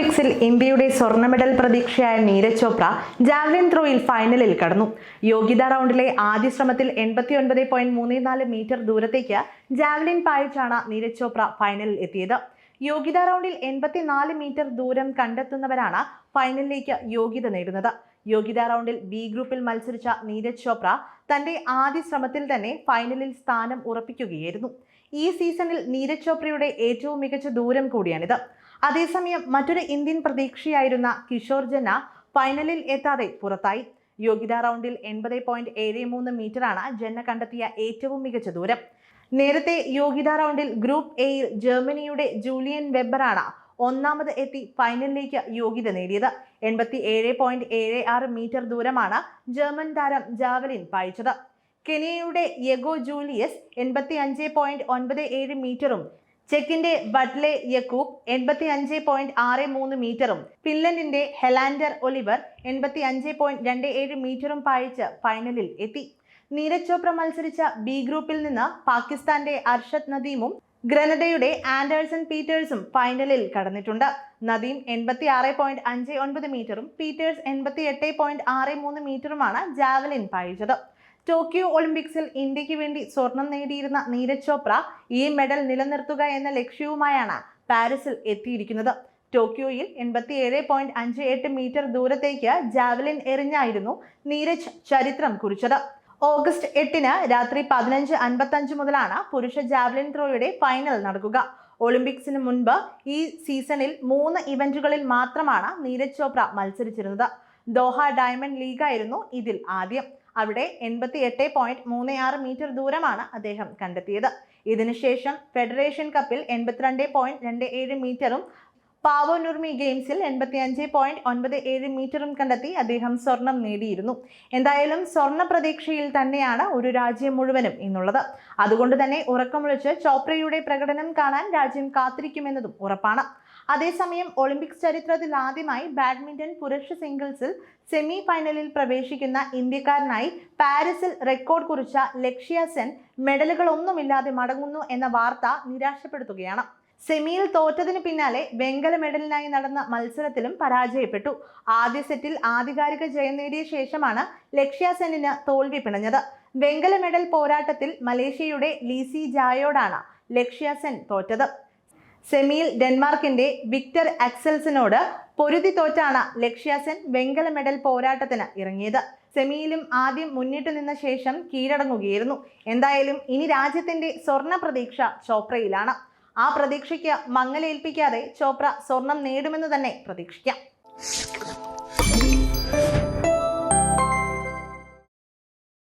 ഒളിമ്പിക്സിൽ ഇന്ത്യയുടെ സ്വർണ മെഡൽ പ്രതീക്ഷയായ നീരജ് ചോപ്ര ജാവലിൻ ത്രോയിൽ ഫൈനലിൽ കടന്നു. യോഗ്യതാ റൗണ്ടിലെ ആദ്യ ശ്രമത്തിൽ എൺപത്തി ഒൻപത് പോയിന്റ് മൂന്ന് നാല് മീറ്റർ ദൂരത്തേക്ക് ജാവലിൻ പായിച്ചാണ് നീരജ് ചോപ്ര ഫൈനലിൽ എത്തിയത്. യോഗ്യതാ റൗണ്ടിൽ എൺപത്തിനാല് മീറ്റർ ദൂരം കണ്ടെത്തുന്നവരാണ് ഫൈനലിലേക്ക് യോഗ്യത നേടുന്നത്. യോഗ്യതാ റൗണ്ടിൽ ബി ഗ്രൂപ്പിൽ മത്സരിച്ച നീരജ് ചോപ്ര തന്റെ ആദ്യ ശ്രമത്തിൽ തന്നെ ഫൈനലിൽ സ്ഥാനം ഉറപ്പിക്കുകയായിരുന്നു. ഈ സീസണിൽ നീരജ് ചോപ്രയുടെ ഏറ്റവും മികച്ച ദൂരം കൂടിയാണിത്. അതേസമയം മറ്റൊരു ഇന്ത്യൻ പ്രതീക്ഷയായിരുന്ന കിഷോർ ജന്ന ഫൈനലിൽ എത്താതെ പുറത്തായി. യോഗ്യതാ റൗണ്ടിൽ എൺപത് പോയിന്റ് ഏഴ് മൂന്ന് മീറ്ററാണ് ജന്ന കണ്ടെത്തിയ ഏറ്റവും മികച്ച ദൂരം. നേരത്തെ യോഗ്യതാ റൗണ്ടിൽ ഗ്രൂപ്പ് എയിൽ ജർമ്മനിയുടെ ജൂലിയൻ വെബറാണ് ഒന്നാമത് എത്തി ഫൈനലിലേക്ക് യോഗ്യത നേടിയത്. എൺപത്തി ഏഴ് പോയിന്റ് ഏഴ് ആറ് മീറ്റർ ദൂരമാണ് ജർമ്മൻ താരം ജാവലിൻ പായിച്ചത്. കെനിയയുടെ യെഗോ ജൂലിയസ് എൺപത്തി അഞ്ച് പോയിന്റ് ഒൻപത് ഏഴ് മീറ്ററും ചെക്കിന്റെ ബട്ട്ലെ യക്കൂബ് എൺപത്തി അഞ്ച് പോയിന്റ് ആറ് മൂന്ന് മീറ്ററും ഫിൻലൻഡിന്റെ ഹെലാൻഡർ ഒലിവർ എൺപത്തി അഞ്ച് പോയിന്റ് രണ്ട് ഏഴ് മീറ്ററും പായിച്ച് ഫൈനലിൽ എത്തി. നീരജ് ചോപ്ര മത്സരിച്ച ബി ഗ്രൂപ്പിൽ നിന്ന് പാകിസ്ഥാന്റെ അർഷദ് നദീമും ഗ്രനഡയുടെ ആൻഡേഴ്സൺ പീറ്റേഴ്സും ഫൈനലിൽ കടന്നിട്ടുണ്ട്. നദീം എൺപത്തി ആറ് പോയിന്റ് അഞ്ച് ഒൻപത് മീറ്ററും പീറ്റേഴ്സ് എൺപത്തി എട്ട് പോയിന്റ് ആറ് മൂന്ന് മീറ്ററുമാണ് ജാവലിൻ പായിച്ചത് ടോക്കിയോ ഒളിമ്പിക്സിൽ ഇന്ത്യയ്ക്ക് വേണ്ടി സ്വർണം നേടിയിരുന്ന നീരജ് ചോപ്ര ഈ മെഡൽ നിലനിർത്തുക എന്ന ലക്ഷ്യവുമായാണ് പാരീസിൽ എത്തിയിരിക്കുന്നത്. ടോക്കിയോയിൽ എൺപത്തി ഏഴ് പോയിന്റ് അഞ്ച് എട്ട് മീറ്റർ ദൂരത്തേക്ക് ജാവലിൻ എറിഞ്ഞായിരുന്നു നീരജ് ചരിത്രം കുറിച്ചത്. ഓഗസ്റ്റ് എട്ടിന് രാത്രി പതിനഞ്ച് അൻപത്തഞ്ച് മുതലാണ് പുരുഷ ജാവ്ലിൻ ത്രോയുടെ ഫൈനൽ നടക്കുക. ഒളിമ്പിക്സിന് മുൻപ് ഈ സീസണിൽ മൂന്ന് ഇവന്റുകളിൽ മാത്രമാണ് നീരജ് ചോപ്ര മത്സരിച്ചിരുന്നത്. ദോഹ ഡയമണ്ട് ലീഗ് ആയിരുന്നു ഇതിൽ ആദ്യം. അവിടെ എൺപത്തി എട്ട് പോയിന്റ് മൂന്ന് ആറ് മീറ്റർ ദൂരമാണ് അദ്ദേഹം കണ്ടെത്തിയത്. ഇതിനുശേഷം ഫെഡറേഷൻ കപ്പിൽ എൺപത്തിരണ്ട് പോയിന്റ് രണ്ട് ഏഴ് മീറ്ററും പാവോ നുർമി ഗെയിംസിൽ എൺപത്തി അഞ്ച് പോയിന്റ് ഒൻപത് ഏഴ് മീറ്ററും കണ്ടെത്തി അദ്ദേഹം സ്വർണം നേടിയിരുന്നു. എന്തായാലും സ്വർണ പ്രതീക്ഷയിൽ തന്നെയാണ് ഒരു രാജ്യം മുഴുവനും ഇന്നുള്ളത്. അതുകൊണ്ട് തന്നെ ഉറക്കമൊഴിച്ച് ചോപ്രയുടെ പ്രകടനം കാണാൻ രാജ്യം കാത്തിരിക്കുമെന്നതും ഉറപ്പാണ്. അതേസമയം ഒളിമ്പിക്സ് ചരിത്രത്തിൽ ആദ്യമായി ബാഡ്മിന്റൺ പുരുഷ സിംഗിൾസിൽ സെമി ഫൈനലിൽ പ്രവേശിക്കുന്ന ഇന്ത്യക്കാരനായി പാരീസിൽ റെക്കോർഡ് കുറിച്ച ലക്ഷ്യ സെൻ മെഡലുകളൊന്നുമില്ലാതെ മടങ്ങുന്നു എന്ന വാർത്ത നിരാശപ്പെടുത്തുകയാണ്. സെമിയിൽ തോറ്റതിന് പിന്നാലെ വെങ്കല മെഡലിനായി നടന്ന മത്സരത്തിലും പരാജയപ്പെട്ടു. ആദ്യ സെറ്റിൽ ആധികാരിക ജയം നേടിയ ശേഷമാണ് ലക്ഷ്യ സെന്നിന് തോൽവി പിണഞ്ഞത്. വെങ്കല മെഡൽ പോരാട്ടത്തിൽ മലേഷ്യയുടെ ലീസി ജായോടാണ് ലക്ഷ്യ സെൻ തോറ്റത്. സെമിയിൽ ഡെൻമാർക്കിന്റെ വിക്ടർ അക്സൽസിനോട് പൊരുതി തോറ്റാണ് ലക്ഷ്യ സെൻ വെങ്കല മെഡൽ പോരാട്ടത്തിന് ഇറങ്ങിയത്. സെമിയിലും ആദ്യം മുന്നിട്ട് നിന്ന ശേഷം കീഴടങ്ങുകയായിരുന്നു. എന്തായാലും ഇനി രാജ്യത്തിന്റെ സ്വർണ പ്രതീക്ഷ ചോപ്രയിലാണ് ആ പ്രതീക്ഷയ്ക്ക് മങ്ങലേൽപ്പിക്കാതെ ചോപ്ര സ്വർണം നേടുമെന്ന് തന്നെ പ്രതീക്ഷിക്കാം.